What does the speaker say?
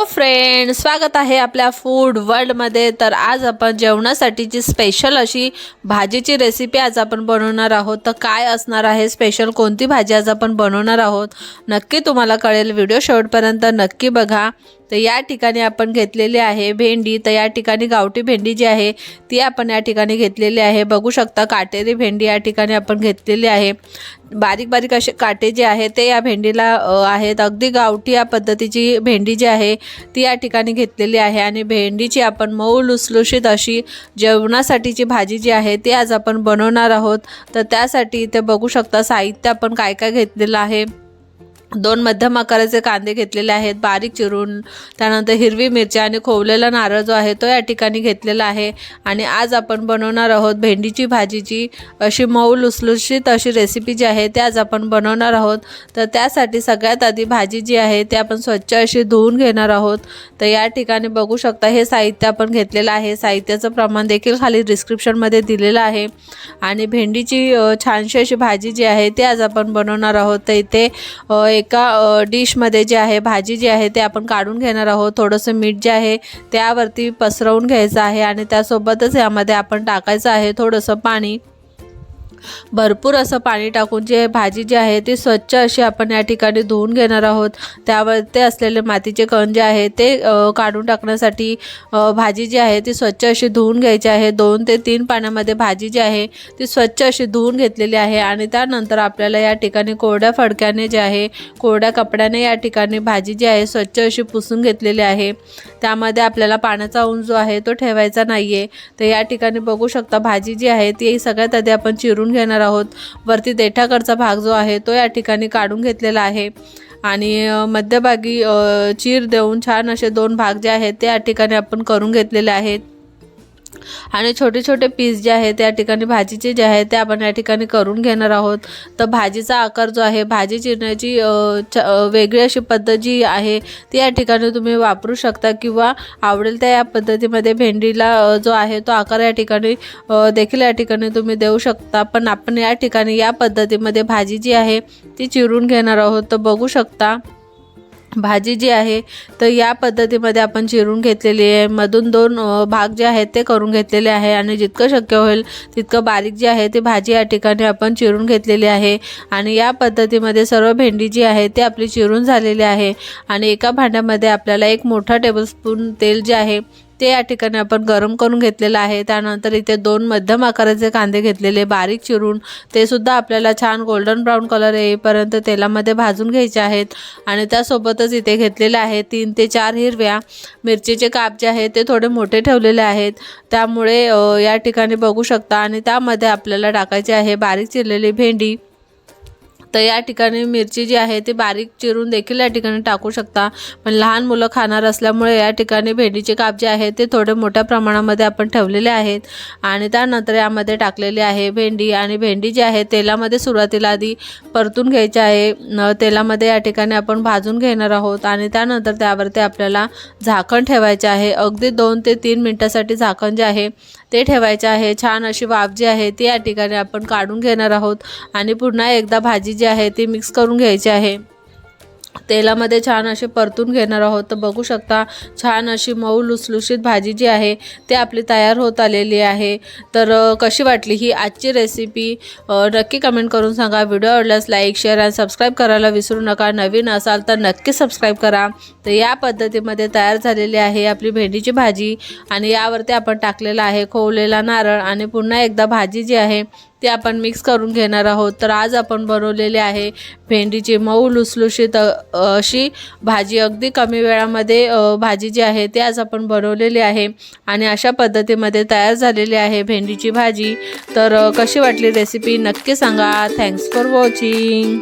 हो फ्रेंड स्वागत आहे आपल्या फूड वर्ल्डमध्ये तर आज आपण जेवणासाठीची स्पेशल अशी भाजीची रेसिपी आज आपण बनवणार आहोत. तर काय असणार आहे स्पेशल कोणती भाजी आज आपण बनवणार आहोत? नक्की तुम्हाला कळेल. व्हिडिओ शेवटपर्यंत नक्की बघा. तर या ठिकाणी आपण घेतलेली आहे भेंडी. तर या ठिकाणी गावठी भेंडी जी आहे ती आपण या ठिकाणी घेतलेली आहे. बघू शकता काटेरी भेंडी या ठिकाणी आपण घेतलेली आहे. बारीक बारीक असे काटे जे आहे ते या भेंडीला आहेत. अगदी गावठी या पद्धतीची भेंडी जी आहे ती या ठिकाणी घेतलेली आहे. आणि भेंडीची आपण मऊ लुसलुशीत अशी जेवणासाठीची भाजी जी आहे ती आज आपण बनवणार आहोत. तर त्यासाठी इथे बघू शकता साहित्य आपण काय काय घेतलेलं आहे. दोन मध्यम आकाराचे कांदे घेतलेले आहेत बारीक चिरून त्यानंतर हिरवी मिरची आणि खोवलेला नारळ जो आहे तो या ठिकाणी घेतलेला आहे. आणि आज आपण बनवणार आहोत भेंडीची भाजीची अशी मऊ लुसलुशीत अशी रेसिपी जी आहे ते आज आपण बनवणार आहोत. तर त्यासाठी सगळ्यात आधी भाजी जी आहे ती आपण स्वच्छ अशी धुवून घेणार आहोत. तर या ठिकाणी बघू शकता हे साहित्य आपण घेतलेलं आहे. साहित्याचं प्रमाण देखील खाली डिस्क्रिप्शनमध्ये दिलेलं आहे. आणि भेंडीची छानशी अशी भाजी जी आहे ती आज आपण बनवणार आहोत. तर इथे एका डिशमध्ये जे आहे भाजी जी आहे ते आपण काढून घेणार आहोत. थोडंसं मीठ जे आहे त्यावरती पसरवून घ्यायचं आहे आणि त्यासोबतच यामध्ये आपण टाकायचं आहे थोडंसं पाणी. भरपूर असं पाणी टाकून जे भाजी जी आहे ती स्वच्छ अशी आपण या ठिकाणी धुवून घेणार आहोत. त्यावर ते असलेले मातीचे कण जे आहे ते काढून टाकण्यासाठी भाजी जी आहे ती स्वच्छ अशी धुवून घ्यायची आहे. दोन ते तीन पाण्यामध्ये भाजी जी आहे ती स्वच्छ अशी धुवून घेतलेली आहे आणि त्यानंतर आपल्याला या ठिकाणी कोरड्या फडक्याने जे आहे कोरड्या कपड्याने या ठिकाणी भाजी जी आहे स्वच्छ अशी पुसून घेतलेली आहे. त्यामध्ये आपल्याला पाण्याचा ऊन जो आहे तो ठेवायचा नाही आहे तर या ठिकाणी बघू शकता भाजी जी आहे ती सगळ्यात आधी आपण चिरून घेणार आहोत. वरती देठाकडचा भाग जो आहे तो या ठिकाणी काढून घेतलेला आहे. आणि मध्यभागी चीर देऊन छान असे दोन भाग जे आहेत ते या ठिकाणी आपण करून घेतलेले आहेत. आणि छोटे छोटे पीस जे आहेत त्या ठिकाणी भाजीचे जे आहे ते आपण या ठिकाणी करून घेणार आहोत. तर भाजीचा आकार जो आहे भाजी चिरण्याची च वेगळी अशी पद्धत जी आहे ती या ठिकाणी तुम्ही वापरू शकता किंवा आवडेल त्या या पद्धतीमध्ये भेंडीला जो आहे तो आकार या ठिकाणी देखील या ठिकाणी तुम्ही देऊ शकता. पण आपण या ठिकाणी या पद्धतीमध्ये भाजी जी आहे ती चिरून घेणार आहोत. तर बघू शकता भाजी जी आहे तर या पद्धतीमध्ये आपण चिरून घेतलेली आहे. मधून दोन भाग जे आहेत ते करून घेतलेले आहे आणि जितकं शक्य होईल तितकं बारीक जी आहे ती भाजी या ठिकाणी आपण चिरून घेतलेली आहे. आणि या पद्धतीमध्ये सर्व भेंडी जी आहे ती आपली चिरून झालेली आहे. आणि एका भांड्यामध्ये आपल्याला एक मोठा टेबलस्पून तेल जे आहे ते या ठिकाणी आपण गरम करून घेतलेलं आहे. त्यानंतर इथे दोन मध्यम आकाराचे कांदे घेतलेले बारीक चिरून. ते सुद्धा आपल्याला छान गोल्डन ब्राऊन कलर येईपर्यंत तेलामध्ये भाजून घ्यायचे आहेत. आणि त्यासोबतच इथे घेतलेले आहे तीन ते चार हिरव्या मिरचीचे काप जे आहेत ते थोडे मोठे ठेवलेले आहेत. त्यामुळे या ठिकाणी बघू शकता. आणि त्यामध्ये आपल्याला टाकायचे आहे बारीक चिरलेली भेंडी. तर या ठिकाणी मिरची जी आहे ती बारीक चिरून देखील या ठिकाणी टाकू शकता. पण लहान मुलं खाणार असल्यामुळे या ठिकाणी भेंडीचे काप जे आहे ते थोडे मोठ्या प्रमाणामध्ये आपण ठेवलेले आहेत. आणि त्यानंतर यामध्ये टाकलेली आहे भेंडी आणि भेंडी जी आहे तेलामध्ये सुरुवातीला आधी परतून घ्यायची आहे. तेलामध्ये या ठिकाणी आपण भाजून घेणार आहोत आणि त्यानंतर त्यावरती आपल्याला झाकण ठेवायचे आहे. अगदी दोन ते तीन मिनटासाठी झाकण जे आहे ते ठेवायचे आहे. छान अशी वाफ जी आहे ती या ठिकाणी आपण काढून घेणार आहोत. आणि पुन्हा एकदा भाजी जी आहे ती मिक्स करून घ्यायची आहे. तेलामध्ये छान असे परतून घेणार आहोत. तर बघू शकता छान अशी मऊ लुसलुशीत भाजी जी आहे ती आपली तयार होत आलेली आहे. तर कशी वाटली ही आजची रेसिपी नक्की कमेंट करून सांगा. व्हिडिओ आवडल्यास लाईक शेअर आणि सबस्क्राईब करायला विसरू नका. नवीन असाल तर नक्की सबस्क्राईब करा. तर या पद्धतीमध्ये तयार झालेली आहे आपली भेंडीची भाजी आणि यावरती आपण टाकलेला आहे खोवलेला नारळ आणि पुन्हा एकदा भाजी जी आहे ते आपण मिक्स करून घेणार आहोत. तर आज आपण बनवलेले आहे भेंडीची मऊ लुसलुशीत अशी भाजी. अगदी कमी वेळामध्ये भाजी जी आहे ती आज आपण बनवलेली आहे आणि अशा पद्धतीमध्ये तयार झालेली आहे भेंडीची भाजी. तर कशी वाटली रेसिपी नक्की सांगा. Thanks for watching